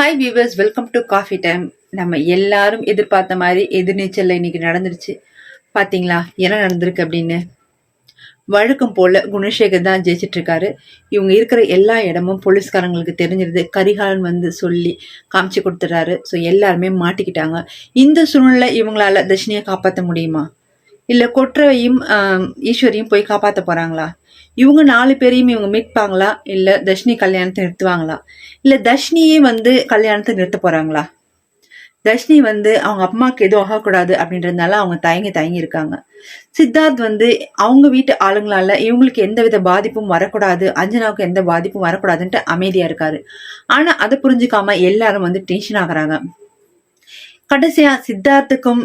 Hi viewers welcome to coffee time நம்ம எல்லாரும் எதிர்பார்த்த மாதிரி எதிர்நீச்சலில் இன்னைக்கு நடந்துருச்சு. பார்த்தீங்களா என்ன நடந்திருக்கு அப்படின்னு? வழக்கம் போல குணசேகர் தான் ஜெயிச்சிட்ருக்காரு. இவங்க இருக்கிற எல்லா இடமும் போலீஸ்காரங்களுக்கு தெரிஞ்சிருது. கரிகாலன் வந்து சொல்லி காமிச்சு கொடுத்துட்றாரு. ஸோ எல்லாருமே மாட்டிக்கிட்டாங்க. இந்த சூழ்நிலை இவங்களால தர்ஷினியை காப்பாற்ற முடியுமா? இல்லை கொற்றவையும் ஈஸ்வரியும் போய் காப்பாற்ற போறாங்களா? இவங்க நாலு பேரையும் இவங்க மீட்பாங்களா? இல்லை தர்ஷினி கல்யாணத்தை நிறுத்துவாங்களா? இல்லை தர்ஷினியே வந்து கல்யாணத்தை நிறுத்த போறாங்களா? தர்ஷினி வந்து அவங்க அம்மாவுக்கு எதுவும் ஆகக்கூடாது அப்படின்றதுனால அவங்க தயங்கி தயங்கி இருக்காங்க. சித்தார்த் வந்து அவங்க வீட்டு ஆளுங்களால இவங்களுக்கு எந்த வித பாதிப்பும் வரக்கூடாது அஞ்சனாவுக்கு எந்த பாதிப்பும் வரக்கூடாதுன்ட்டு அமைதியா இருக்காரு. ஆனா அதை புரிஞ்சுக்காம எல்லாரும் வந்து டென்ஷன் ஆகுறாங்க. கடைசியா சித்தார்த்துக்கும்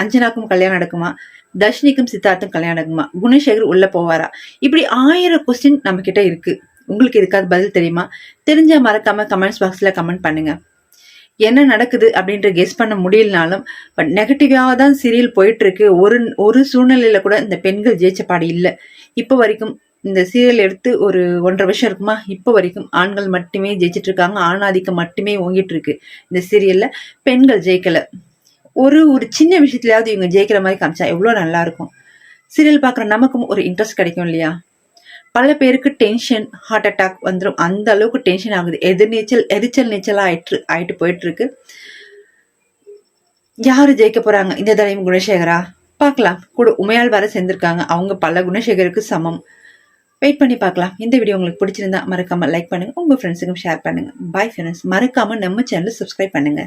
அஞ்சனாக்கும் கல்யாணம் நடக்குமா? தர்ஷினிக்கும் சித்தார்த்தும் கல்யாணம் நடக்குமா? குணசேகர் உள்ள போவாரா? இப்படி ஆயிரம் கொஸ்டின் நம்ம கிட்ட இருக்கு. உங்களுக்கு இதுக்காக பதில் தெரியுமா? தெரிஞ்சா மறக்காம கமெண்ட்ஸ் பாக்ஸ்ல கமெண்ட் பண்ணுங்க. என்ன நடக்குது அப்படின்ற கெஸ் பண்ண முடியலனாலும் பட் நெகட்டிவாக தான் சீரியல் போயிட்டு இருக்கு ஒரு ஒரு சூழ்நிலையில கூட இந்த பெண்கள் ஜெயிச்ச பாடு இல்லை. இப்போ வரைக்கும் இந்த சீரியல் எடுத்து ஒரு ஒன்றரை வருஷம் இருக்குமா? இப்போ வரைக்கும் ஆண்கள் மட்டுமே ஜெயிச்சிட்டு இருக்காங்க. ஆணாதிக்கம் மட்டுமே ஓங்கிட்டு இருக்கு. இந்த சீரியல்ல பெண்கள் ஜெயிக்கல. ஒரு ஒரு சின்ன விஷயத்துலயாவது இவங்க ஜெயிக்கிற மாதிரி காமிச்சா எவ்வளோ நல்லா இருக்கும் சீரியல் பார்க்குற நமக்கும் ஒரு இன்ட்ரெஸ்ட் கிடைக்கும் இல்லையா? பல பேருக்கு டென்ஷன் ஹார்ட் அட்டாக் வந்துடும் அந்த அளவுக்கு டென்ஷன் ஆகுது. எதிர்நீச்சல் எரிச்சல் நீச்சலா ஆயிட்டு ஆயிட்டு போயிட்டு இருக்கு யாரு ஜெயிக்க போறாங்க? இந்த தடவையும் குணசேகரா? பார்க்கலாம். கூட உமையால் வர சேர்ந்திருக்காங்க. அவங்க பல குணசேகருக்கு சமம். வெயிட் பண்ணி பார்க்கலாம். இந்த வீடியோ உங்களுக்கு பிடிச்சிருந்தா மறக்காம லைக் பண்ணுங்க. உங்க ஃப்ரெண்ட்ஸுக்கும் ஷேர் பண்ணுங்க. பாய் ஃப்ரெண்ட்ஸ் மறக்காம நம்ம சேனல் சப்ஸ்கிரைப் பண்ணுங்க.